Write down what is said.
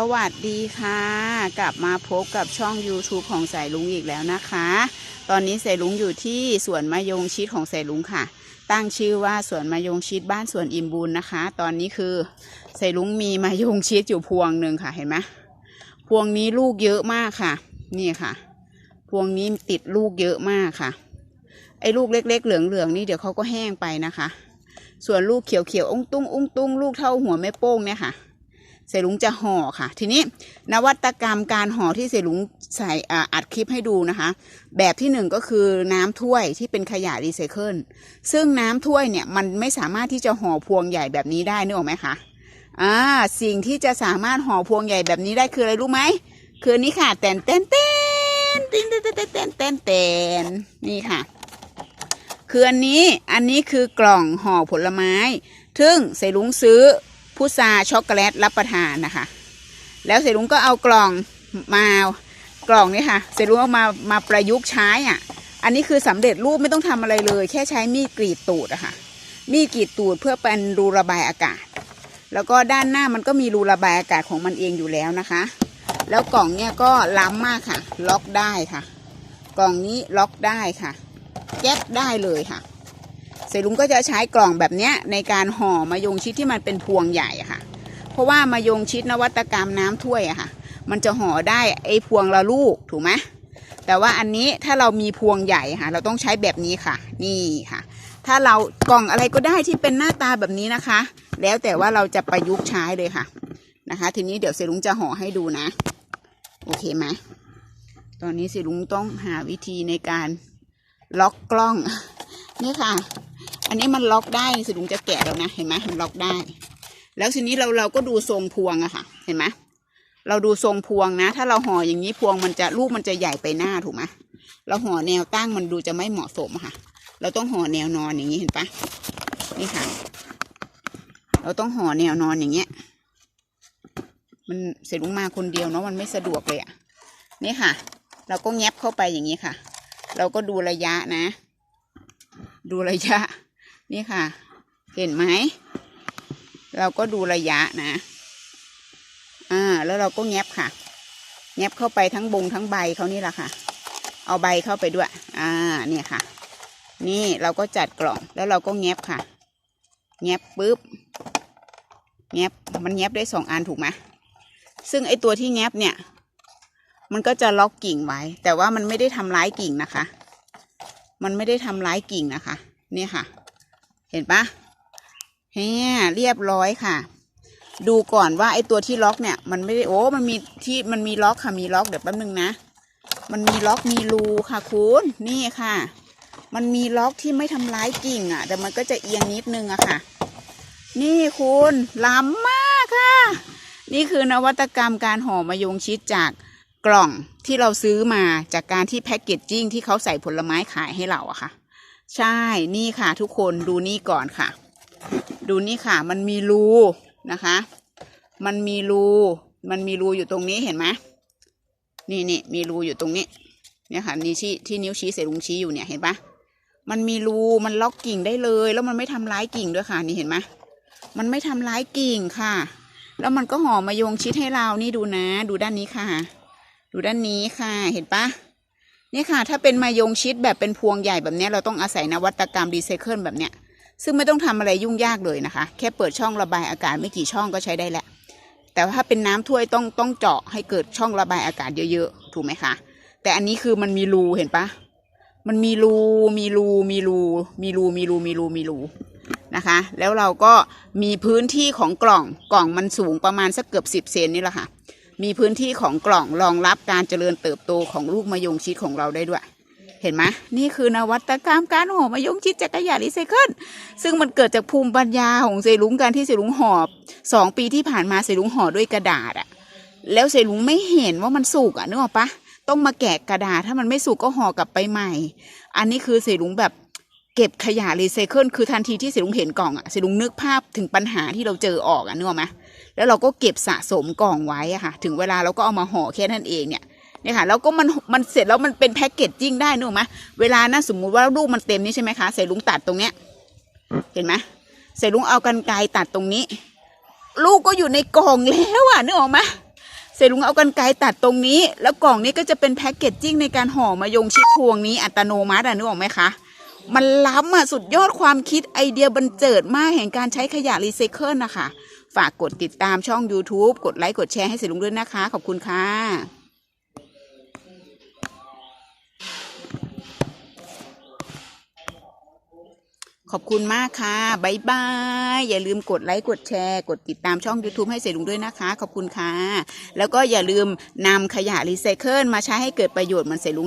สวัสดีค่ะ กลับมาพบกับช่อง YouTube ของสายลุงอีกแล้วนะคะ ตอนนี้สายลุงอยู่ที่สวนมะยงชิดของสายลุงค่ะ ตั้งชื่อว่าสวนมะยงชิดบ้านสวนอิมบุญนะคะ ตอนนี้คือสายลุงมีมะยงชิดอยู่พวงหนึ่งค่ะเห็นไหมพวงนี้ลูกเยอะมากค่ะ นี่ค่ะ พวงนี้ติดลูกเยอะมากค่ะ ไอ้ลูกเล็ก ๆ เหลืองๆนี่เดี๋ยวเขาก็แห้งไปนะคะ ส่วนลูกเขียวๆอุ้งตุ้งอุ้งตุ้งลูกเท่าหัวแม่โป้งเนี่ยค่ะ เสลุงจะห่อค่ะ ทีนี้นวัตกรรมการห่อที่เสลุงใส่อัดคลิปให้ดูนะคะ แบบที่หนึ่งก็คือน้ำถ้วยที่เป็นขยะรีไซเคิลซึ่งน้ำถ้วยเนี่ยมันไม่สามารถที่จะห่อพวงใหญ่แบบนี้ได้นึกออกไหมคะอ่าสิ่งที่จะสามารถห่อพวงใหญ่แบบนี้ได้คืออะไรรู้ไหมคือนนี้ค่ะแตนเต้นเต้นเต้นเต้นเต้นเต้นเต้นเต้นนี่ค่ะคืออันนี้อันนี้คือกล่องห่อผลไม้ ซึ่งเสลุงซื้อ พุทราช็อกโกแลตรับประทานนะคะ แล้วเสลุงก็เอากล่องมากล่องนี้ค่ะ เสลุงเอามามาประยุกต์ใช้อะ อันนี้คือสำเร็จรูปไม่ต้องทำอะไรเลย แค่ใช้มีดกรีดตูดอะค่ะ มีดกรีดตูดเพื่อเป็นรูระบายอากาศ แล้วก็ด้านหน้ามันก็มีรูระบายอากาศของมันเองอยู่แล้วนะคะ แล้วกล่องเนี่ยก็ล้ำมากค่ะ ล็อกได้ค่ะ กล่องนี้ล็อกได้ค่ะแก๊ปได้เลยค่ะ เสลุงก็จะใช้กล่องแบบนี้ในการห่อมายงชิดที่มันเป็นพวงใหญ่ค่ะ เพราะว่ามายงชิดนวัตกรรมน้ำถ้วยอะค่ะ มันจะห่อได้ไอ้พวงละลูกถูกไหมแต่ว่าอันนี้ถ้าเรามีพวงใหญ่ค่ะ เราต้องใช้แบบนี้ค่ะ นี่ค่ะ ถ้าเรากล่องอะไรก็ได้ที่เป็นหน้าตาแบบนี้นะคะ แล้วแต่ว่าเราจะประยุกต์ใช้เลยค่ะนะคะ ทีนี้เดี๋ยวเสลุงจะห่อให้ดูนะ โอเคไหมตอนนี้เสลุงต้องหาวิธีในการล็อกกล้องนี่ค่ะ อันนี้มันล็อกได้สิลุงจะแกะแล้วนะเห็นไหมมันล็อกได้ แล้วทีนี้เราเราก็ดูทรงพวงอะค่ะ เห็นไหมเราดูทรงพวงนะ ถ้าเราห่ออย่างนี้พวงมันจะลูกมันจะใหญ่ไปหน้าถูกไหมเราห่อแนวตั้งมันดูจะไม่เหมาะสมอะค่ะ เราต้องห่อแนวนอนอย่างนี้เห็นปะนี่ค่ะ เราต้องห่อแนวนอนอย่างเงี้ย มันเสร็จลุงมาคนเดียวเนาะมันไม่สะดวกเลยอะนี่ค่ะ เราก็แงบเข้าไปอย่างนี้ค่ะ เราก็ดูระยะนะ ดูระยะ นี่ค่ะ เห็นไหม เราก็ดูระยะนะ อ่า แล้วเราก็แงบค่ะ แงบเข้าไปทั้งบงทั้งใบเขานี่แหละค่ะ เอาใบเข้าไปด้วย อ่า เนี่ยค่ะ นี่เราก็จัดกล่อง แล้วเราก็แงบค่ะ แงบปุ๊บ แงบ มันแงบได้สองอันถูกไหมซึ่งไอตัวที่แงบเนี่ย มันก็จะล็อกกิ่งไว้ แต่ว่ามันไม่ได้ทำร้ายกิ่งนะคะ มันไม่ได้ทำร้ายกิ่งนะคะ เนี่ยค่ะ ห็นปะเฮียเรียบร้อยค่ะ ดูก่อนว่าไอตัวที่ล็อกเนี่ย มันไม่ได้โอ้มันมีที่มันมีล็อกค่ะมีล็อกเดี๋ยวแป๊บนึงนะมันมีล็อกมีรูค่ะคุณนี่ค่ะ มันมีล็อกที่ไม่ทำร้ายกิ่งอะ แต่มันก็จะเอียงนิดนึงอะค่ะ นี่คุณล้ำมากค่ะ นี่คือนวัตกรรมการห่อมะยงชิดจากกล่องที่เราซื้อมาจากการที่แพ็กเกจจิ้งที่เขาใส่ผลไม้ขายให้เราอะค่ะ ใช่นี่ค่ะ ทุกคนดูนี่ก่อนค่ะ ดูนี่ค่ะ มันมีรูนะคะ มันมีรู มันมีรูอยู่ตรงนี้เห็นไหมนี่นี่มีรูอยู่ตรงนี้ เนี่ยค่ะนี่ชี้ที่นิ้วชี้เสลุงชี้อยู่เนี่ยเห็นปะมันมีรูมันล็อกกิ่งได้เลย แล้วมันไม่ทำร้ายกิ่งด้วยค่ะ นี่เห็นไหมมันไม่ทำร้ายกิ่งค่ะ แล้วมันก็ห่อมายงชิดให้เรานี่ดูนะ ดูด้านนี้ค่ะ ดูด้านนี้ค่ะ เห็นปะ นี่ค่ะ ถ้าเป็นมายงชิดแบบเป็นพวงใหญ่แบบนี้เราต้องอาศัยนวัตกรรมรีไซเคิลแบบเนี้ย ซึ่งไม่ต้องทำอะไรยุ่งยากเลยนะคะ แค่เปิดช่องระบายอากาศไม่กี่ช่องก็ใช้ได้แล้ว แต่ว่าถ้าเป็นน้ำถ้วยต้องต้องเจาะให้เกิดช่องระบายอากาศเยอะๆ ถูกไหมคะ แต่อันนี้คือมันมีรูเห็นปะมันมีรูมีรูมีรูมีรูมีรูมีรูมีรูนะคะ แล้วเราก็มีพื้นที่ของกล่องกล่องมันสูงประมาณสักเกือบสิบเซนนี่แหละค่ะ มีพื้นที่ของกล่องรองรับการเจริญเติบโตของลูกมะยงชิดของเราได้ด้วย เห็นไหมนี่คือนวัตกรรมการห่อมะยงชิดจากกระยะรีไซเคิลซึ่งมันเกิดจากภูมิปัญญาของเซลุงการที่เซลุงหอบสองปีที่ผ่านมาเซลุงห่อด้วยกระดาษอะแล้วเซลุงไม่เห็นว่ามันสุกอะนึกออกปะต้องมาแกะกระดาษถ้ามันไม่สุกก็ห่อกลับไปใหม่ อันนี้คือเซลุงแบบ เก็บขยะรีไซเคิลคือทันทีที่เซลุงเห็นกล่องอะเซลุงนึกภาพถึงปัญหาที่เราเจอออกอะนึกออกไหมแล้วเราก็เก็บสะสมกล่องไว้อะค่ะ ถึงเวลาเราก็เอามาห่อแค่นั้นเองเนี่ยเนี่ยค่ะแล้วก็มันมันเสร็จแล้วมันเป็นแพ็กเกจจิ้งได้นึกออกไหมเวลานะสมมุติว่าลูกมันเต็มนี่ใช่ไหมคะเซลุงตัดตรงเนี้ย เห็นไหมเสรลุงเอากันไกรตัดตรงนี้ ลูกก็อยู่ในกล่องแล้วอะนึกออกไหมเสร็จลุงเอากันไกรตัดตรงนี้ แล้วกล่องนี้ก็จะเป็นแพ็กเกจจิ้งในการห่อมายงชิดพวงนี้อัตโนมัติอะนึกออกไหมคะ มันล้ำอะสุดยอดความคิดไอเดียบันเจิดมากแห่งการใช้ขยะรีไซเคิลนะคะ ฝากกดติดตามช่อง YouTube กดไลค์กดแชร์ให้เสร็จลุงด้วยนะคะ ขอบคุณค่ะขอบคุณมากค่ะบ๊ายบาย อย่าลืมกดไลค์ กดแชร์ กดติดตามช่อง YouTube ให้เสรุงด้วยนะคะ ขอบคุณค่ะ แล้วก็อย่าลืมนำขยะรีไซเคิลมาใช้ให้เกิดประโยชน์เหมือนเสรุง